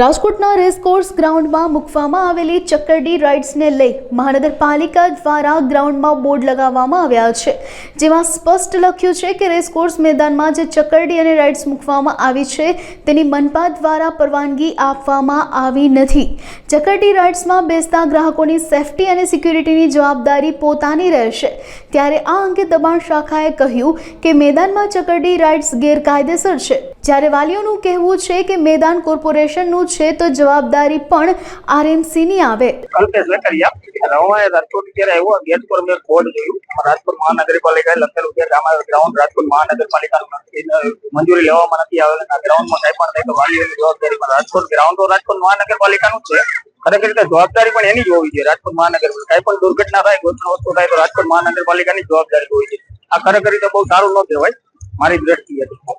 રાજકોટના રેસકોર્સ ગ્રાઉન્ડમાં મૂકવામાં આવેલી ચક્કરડી રાઇડ્સને લઈ મહાનગરપાલિકા દ્વારા ગ્રાઉન્ડમાં બોર્ડ લગાવવામાં આવ્યા છે જેમાં સ્પષ્ટ લખ્યું છે કે રેસકોર્સ મેદાનમાં જે ચક્કરડી અને રાઇડ્સ મૂકવામાં આવી છે તેની મનપા દ્વારા પરવાનગી આપવામાં આવી નથી ચક્કરડી રાઇડ્સમાં બેસતા ગ્રાહકોની સેફટી અને સિક્યુરિટીની જવાબદારી પોતાની રહેશે ત્યારે આ અંગે દબાણ શાખાએ કહ્યું કે મેદાનમાં ચક્કરડી રાઇડ્સ ગેરકાયદેસર છે જ્યારે વાલીઓનું કહેવું છે કે મેદાન કોર્પોરેશનનું છે તો જવાબદારી પણ આરએમસી ની આવે હલકેસર કરીયા રવાય દર કોટી કરે આયો બેટ પર મે કોડ જે રાતપુર મહાનગરપાલિકાએ લખેલું છે કે અમારું ગ્રાઉન્ડ રાતપુર મહાનગરપાલિકાનું છે મંજૂરી લેવા માટે આવે ના ગ્રાઉન્ડમાં કઈ પણ થાય તો વાલીઓની જવાબદારી પર રાતપુર ગ્રાઉન્ડો રાતપુર મહાનગરપાલિકાનું છે અને કઈ રીતે જવાબદારી પણ એની જ હોય છે રાતપુર મહાનગરપાલિકા પર કઈ પણ દુર્ઘટના થાય વસ્તુ થાય તો રાતપુર મહાનગરપાલિકાની જવાબદારી હોય છે આ કરે કરી તો બહુ સારું ન દેવાય મારી દ્રષ્ટિએ